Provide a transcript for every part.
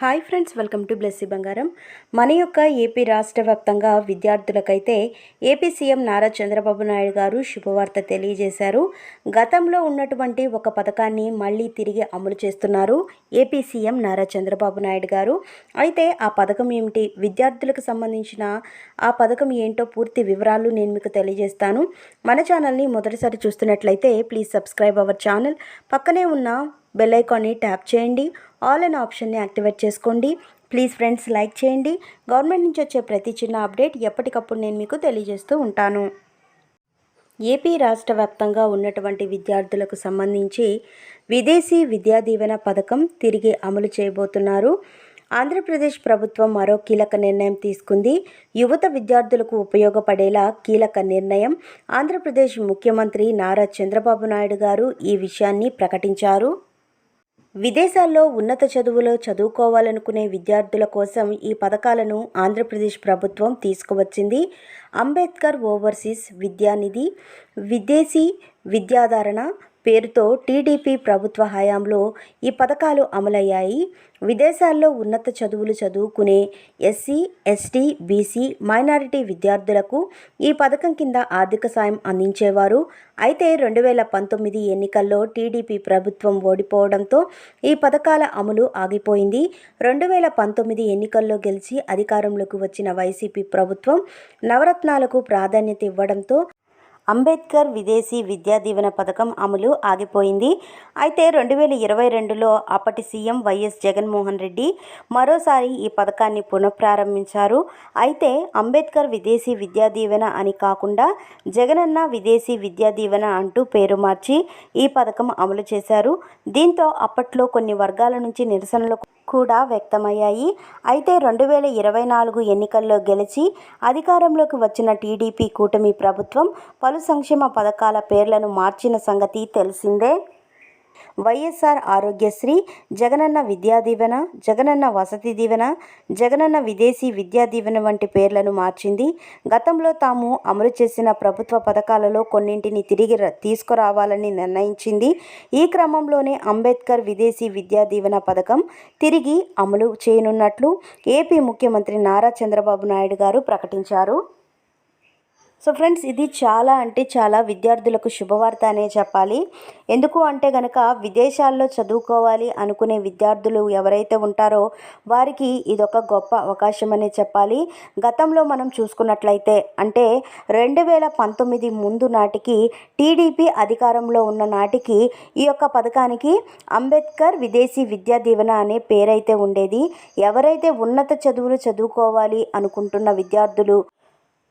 Hi friends welcome to Blessy Bangaram. మన యొక్క AP రాష్ట్ర వ్యాప్తంగా విద్యార్థులకైతే ఏపీ సీఎం నారా చంద్రబాబు నాయుడు గారు శుభవార్త తెలియజేశారు. గతంలో ఉన్నటువంటి ఒక పథకాన్ని మళ్ళీ తిరిగి అమలు చేస్తున్నారు ఏపీ సీఎం నారా చంద్రబాబు నాయుడు గారు. అయితే ఆ పథకం ఏమిటి? విద్యార్థులకు సంబంధించిన ఆ పథకం ఏంటో పూర్తి వివరాలు నేను మీకు తెలియజేస్తాను. మన ఛానల్ని మొదటిసారి చూస్తున్నట్లయితే ప్లీజ్ సబ్స్క్రైబ్ అవర్ ఛానల్. పక్కనే ఉన్న బెల్ ఐకాన్ని ట్యాప్ చేయండి. ఆల్ అనే ఆప్షన్ని యాక్టివేట్ చేసుకోండి. ప్లీజ్ ఫ్రెండ్స్ లైక్ చేయండి. గవర్నమెంట్ నుంచి వచ్చే ప్రతి చిన్న అప్డేట్ ఎప్పటికప్పుడు నేను మీకు తెలియజేస్తూ ఉంటాను. ఏపీ రాష్ట్ర వ్యాప్తంగా ఉన్నటువంటి విద్యార్థులకు సంబంధించి విదేశీ విద్యా దీవెన పథకం తిరిగి అమలు చేయబోతున్నారు. ఆంధ్రప్రదేశ్ ప్రభుత్వం మరో కీలక నిర్ణయం తీసుకుంది. యువత విద్యార్థులకు ఉపయోగపడేలా కీలక నిర్ణయం ఆంధ్రప్రదేశ్ ముఖ్యమంత్రి నారా చంద్రబాబు నాయుడు గారు ఈ విషయాన్ని ప్రకటించారు. విదేశాల్లో ఉన్నత చదువులో చదువుకోవాలనుకునే విద్యార్థుల కోసం ఈ పథకాలను ఆంధ్రప్రదేశ్ ప్రభుత్వం తీసుకువచ్చింది. అంబేద్కర్ ఓవర్సీస్ విద్యానిధి విదేశీ విద్యాధారణ పేరుతో టీడీపీ ప్రభుత్వ హయాంలో ఈ పథకాలు అమలయ్యాయి. విదేశాల్లో ఉన్నత చదువులు చదువుకునే ఎస్సీ ఎస్టీ బీసీ మైనారిటీ విద్యార్థులకు ఈ పథకం కింద ఆర్థిక సాయం అందించేవారు. అయితే రెండు వేల పంతొమ్మిది ఎన్నికల్లో టీడీపీ ప్రభుత్వం ఓడిపోవడంతో ఈ పథకాల అమలు ఆగిపోయింది. రెండు వేల పంతొమ్మిది ఎన్నికల్లో గెలిచి అధికారంలోకి వచ్చిన వైసీపీ ప్రభుత్వం నవరత్నాలకు ప్రాధాన్యత ఇవ్వడంతో అంబేద్కర్ విదేశీ విద్యా దీవెన పథకం అమలు ఆగిపోయింది. అయితే రెండు వేల ఇరవై రెండులో అప్పటి సీఎం వైఎస్ జగన్మోహన్ రెడ్డి మరోసారి ఈ పథకాన్ని పునఃప్రారంభించారు. అయితే అంబేద్కర్ విదేశీ విద్యా దీవెన అని కాకుండా జగనన్న విదేశీ విద్యా దీవెన అంటూ పేరు మార్చి ఈ పథకం అమలు చేశారు. దీంతో అప్పట్లో కొన్ని వర్గాల నుంచి నిరసనలు కూడా వ్యక్తమయ్యాయి. అయితే రెండు వేల ఇరవై నాలుగు ఎన్నికల్లో గెలిచి అధికారంలోకి వచ్చిన టీడీపీ కూటమి ప్రభుత్వం పలు సంక్షేమ పథకాల పేర్లను మార్చిన సంగతి తెలిసిందే. వైఎస్ఆర్ ఆరోగ్యశ్రీ జగనన్న విద్యా దీవెన జగనన్న వసతి దీవెన జగనన్న విదేశీ విద్యా దీవెన వంటి పేర్లను మార్చింది. గతంలో తాము అమలు చేసిన ప్రభుత్వ పథకాలలో కొన్నింటిని తిరిగి ర- తీసుకురావాలని నిర్ణయించింది. ఈ క్రమంలోనే అంబేద్కర్ విదేశీ విద్యా దీవెన పథకం తిరిగి అమలు చేయనున్నట్లు ఏపీ ముఖ్యమంత్రి నారా చంద్రబాబు నాయుడు గారు ప్రకటించారు. సో ఫ్రెండ్స్ ఇది చాలా అంటే చాలా విద్యార్థులకు శుభవార్త అనే చెప్పాలి. ఎందుకు అంటే గనక విదేశాల్లో చదువుకోవాలి అనుకునే విద్యార్థులు ఎవరైతే ఉంటారో వారికి ఇదొక గొప్ప అవకాశం అనే చెప్పాలి. గతంలో మనం చూసుకున్నట్లయితే అంటే రెండు వేల పంతొమ్మిది ముందు నాటికి టీడీపీ అధికారంలో ఉన్న నాటికి ఈ యొక్క పథకానికి అంబేద్కర్ విదేశీ విద్యా దీవెన అనే పేరైతే ఉండేది. ఎవరైతే ఉన్నత చదువులు చదువుకోవాలి అనుకుంటున్న విద్యార్థులు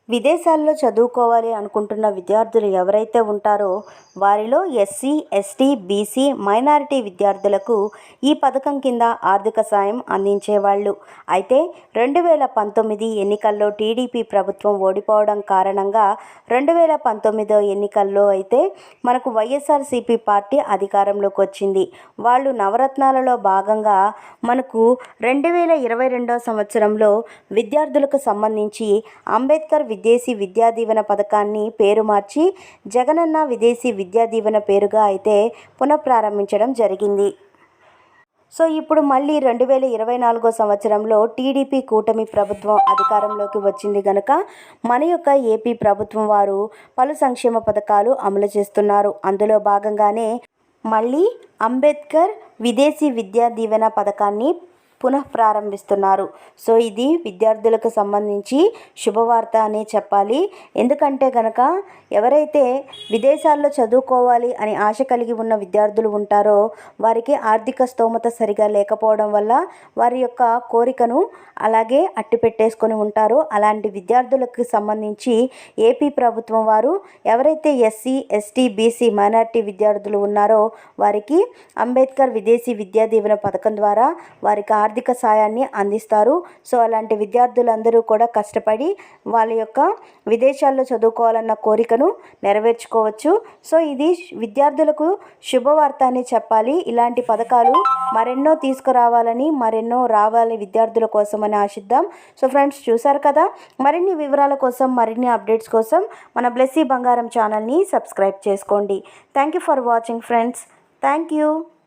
విదేశాల్లో చదువుకోవాలి అనుకుంటున్న విద్యార్థులు ఎవరైతే ఉంటారో వారిలో ఎస్సీ ఎస్టీ బీసీ మైనారిటీ విద్యార్థులకు ఈ పథకం కింద ఆర్థిక సాయం అందించేవాళ్ళు. అయితే రెండు వేల పంతొమ్మిది ఎన్నికల్లో టీడీపీ ప్రభుత్వం ఓడిపోవడం కారణంగా రెండు వేల పంతొమ్మిదో ఎన్నికల్లో అయితే మనకు వైఎస్ఆర్సీపీ పార్టీ అధికారంలోకి వచ్చింది. వాళ్ళు నవరత్నాలలో భాగంగా మనకు రెండు వేల ఇరవై రెండో సంవత్సరంలో విద్యార్థులకు సంబంధించి అంబేద్కర్ విదేశీ విద్యా దీవెన పథకాన్ని పేరు మార్చి జగనన్న విదేశీ విద్యా దీవెన పేరుగా అయితే పునఃప్రారంభించడం జరిగింది. సో ఇప్పుడు మళ్ళీ రెండు వేల ఇరవై నాలుగో సంవత్సరంలో టీడీపీ కూటమి ప్రభుత్వం అధికారంలోకి వచ్చింది గనక మన యొక్క ఏపీ ప్రభుత్వం వారు పలు సంక్షేమ పథకాలు అమలు చేస్తున్నారు. అందులో భాగంగానే మళ్ళీ అంబేద్కర్ విదేశీ విద్యా దీవెన పథకాన్ని పునః ప్రారంభిస్తున్నారు. సో ఇది విద్యార్థులకు సంబంధించి శుభవార్త అనే చెప్పాలి. ఎందుకంటే కనుక ఎవరైతే విదేశాల్లో చదువుకోవాలి అని ఆశ కలిగి ఉన్న విద్యార్థులు ఉంటారో వారికి ఆర్థిక స్తోమత సరిగా లేకపోవడం వల్ల వారి యొక్క కోరికను అలాగే అట్టి పెట్టేసుకొని ఉంటారో. అలాంటి విద్యార్థులకు సంబంధించి ఏపీ ప్రభుత్వం వారు ఎవరైతే ఎస్సీ ఎస్టీ బీసీ మైనార్టీ విద్యార్థులు ఉన్నారో వారికి అంబేద్కర్ విదేశీ విద్యా దీవెన పథకం ద్వారా వారికి ఆర్థిక సాయాన్ని అందిస్తారు. సో అలాంటి విద్యార్థులందరూ కూడా కష్టపడి వాళ్ళ యొక్క విదేశాల్లో చదువుకోవాలన్న కోరికను నెరవేర్చుకోవచ్చు. సో ఇది విద్యార్థులకు శుభవార్త అని చెప్పాలి. ఇలాంటి పథకాలు మరెన్నో తీసుకురావాలని మరెన్నో రావాలి విద్యార్థుల కోసం అని ఆశిద్దాం. సో ఫ్రెండ్స్ చూసారు కదా? మరిన్ని వివరాల కోసం మరిన్ని అప్డేట్స్ కోసం మన బ్లెస్సీ బంగారం ఛానల్ని సబ్స్క్రైబ్ చేసుకోండి. Thank you for watching friends. Thank you.